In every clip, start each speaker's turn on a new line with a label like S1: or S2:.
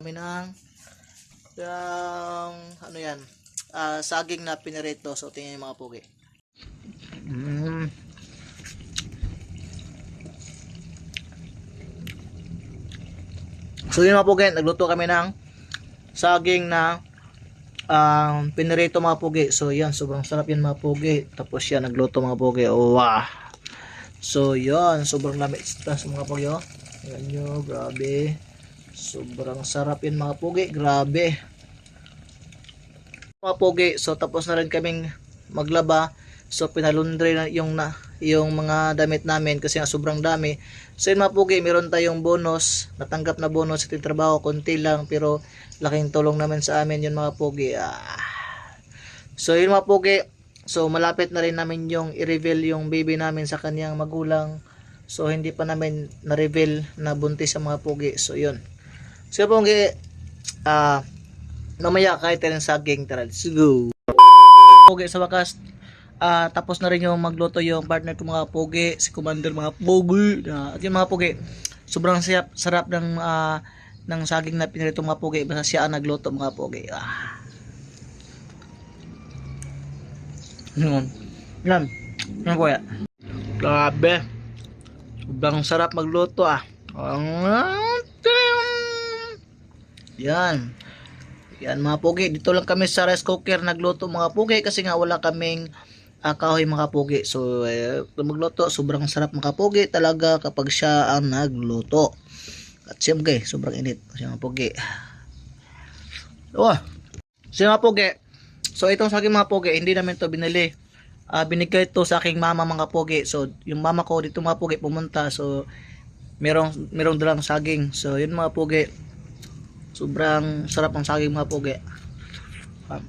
S1: kami ng yung ano yan ah, saging na pinirito so tingnan yung mga pugi. Mm. so yun mga pugi nagluto kami ng saging na um, pinirito mga pugi. So yan sobrang sarap yan mga pugi. Tapos yan nagluto mga pugi. Oh, wow. So yan sobrang lamig. Sa mga pugi oh. Yan nyo grabe Sobrang sarap yun mga pugi. Grabe. Mga pugi. So tapos na rin kaming maglaba. So pinalundre na yung na yung mga damit namin kasi nga sobrang dami. So yun mga pugi, meron tayong bonus, natanggap na bonus sa trabaho, konti lang pero laking tulong naman sa amin yun mga pugi. Ah. So yun mga pugi, so malapit na rin namin yung i-reveal yung baby namin sa kanyang magulang. So hindi pa namin na-reveal na buntis sa mga pugi. So yun. So po ah mamaya kahit tayo ng saging tara let's go. Pugi sa wakas ah tapos na rin yung magluto yung partner ko mga pugi, si commander mga pugi. na at yung mga pugi, sobrang sarap, sarap ng ah, ng saging na pinirito mga pugi basta siya ang nagluto mga pugi. Ah. Yan. Yan. Yan po ya. Grabe. Sobrang sarap magluto ah. Ah, Yan. Yan mga pugi. Dito lang kami sa rice cooker nagluto mga pugi kasi nga wala kaming uh, kahoy mga pugi. So eh, magluto sobrang sarap mga pugi talaga kapag siya ang nagluto. At siyempre sobrang init siya mga pugi. Oh. Siya mga pugi. So itong sa aking mga pugi hindi namin to binili. Ah, binigay to sa aking mama mga pugi. So yung mama ko dito mga pugi pumunta. So merong merong dalang saging. So yun mga pugi. Sobrang sarap ng saging mga pugi. Um,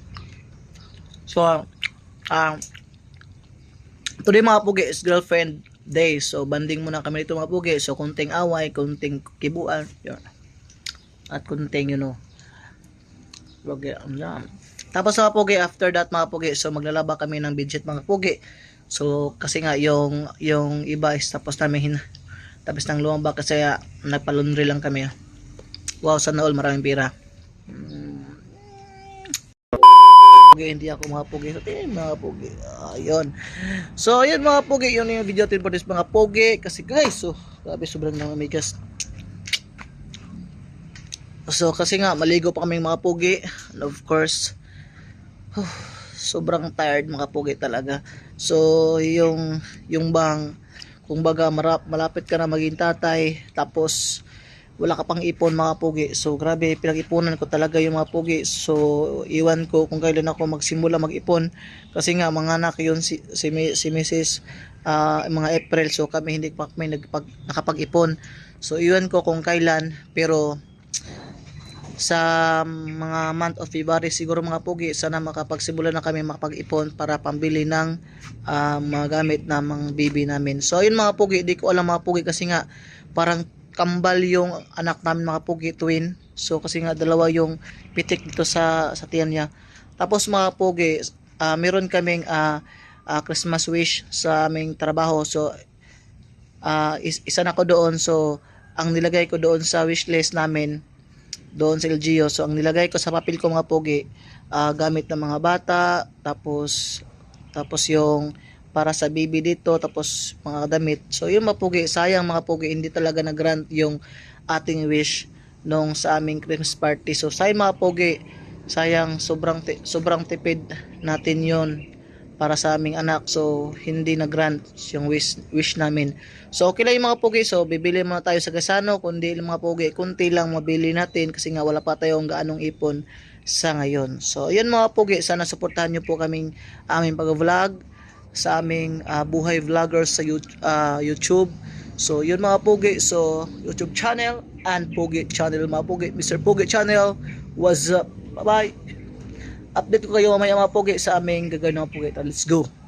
S1: so, ah, today mga pugi is girlfriend day. So, banding muna kami dito mga pugi. So, kunting away, kunting kibuan. Yun. At kunting, you know, pugi. Tapos mga pugi, after that mga pugi, so maglalaba kami ng budget mga pugi. So, kasi nga, yung, yung iba is tapos namin tapos nang lumaba kasi uh, nagpalundri lang kami. Wow, sana all maraming pira. Mm. Pugi, hindi ako mga pugi. So, tingin mga pugi. Ayun. So, ayun mga pugi. Yun yung video natin for this mga pugi. Kasi guys, so, grabe sobrang namamigas. So, kasi nga, maligo pa kaming mga pugi. And of course, sobrang tired mga pugi talaga. So, yung, yung bang, kung baga marap, malapit ka na maging tatay, tapos, wala ka pang ipon mga pugi. So grabe, pinag-ipunan ko talaga yung mga pugi. So iwan ko kung kailan ako magsimula mag-ipon. Kasi nga mga anak yun si, si, si Mrs. Uh, mga April. So kami hindi pa kami nagpag, nakapag-ipon. So iwan ko kung kailan. Pero sa mga month of February siguro mga pugi sana makapagsimula na kami makapag-ipon para pambili ng uh, mga gamit na mga baby namin. So ayun mga pugi, di ko alam mga pugi kasi nga parang kambal yung anak namin mga pugi twin. So kasi nga dalawa yung pitik dito sa sa tiyan niya. Tapos mga pugi, uh, meron kaming uh, uh, Christmas wish sa aming trabaho. So uh, is, isa na ko doon. So ang nilagay ko doon sa wish list namin doon sa LGO. So ang nilagay ko sa papel ko mga pugi, uh, gamit ng mga bata, tapos tapos yung para sa baby dito tapos mga damit. So yung mapugi. Sayang mga pugi hindi talaga na grant yung ating wish nung sa aming Christmas party. So sayang mga pugi. Sayang sobrang sobrang tipid natin yon para sa aming anak. So hindi na grant yung wish wish namin. So okay lang yung mga pugi. So bibili muna tayo sa Gasano kundi yung mga pugi kunti lang mabili natin kasi nga wala pa tayong gaanong ipon sa ngayon. So yun mga pugi. Sana suportahan nyo po kaming aming pag-vlog sa aming uh, buhay vloggers sa uh, YouTube. So, yun mga Pugi. So, YouTube channel and Pugi channel mga Pugi. Mr. Pugi channel. What's up? Bye-bye. Update ko kayo mamaya mga Pugi sa aming gagawin mga Pugi. Let's go.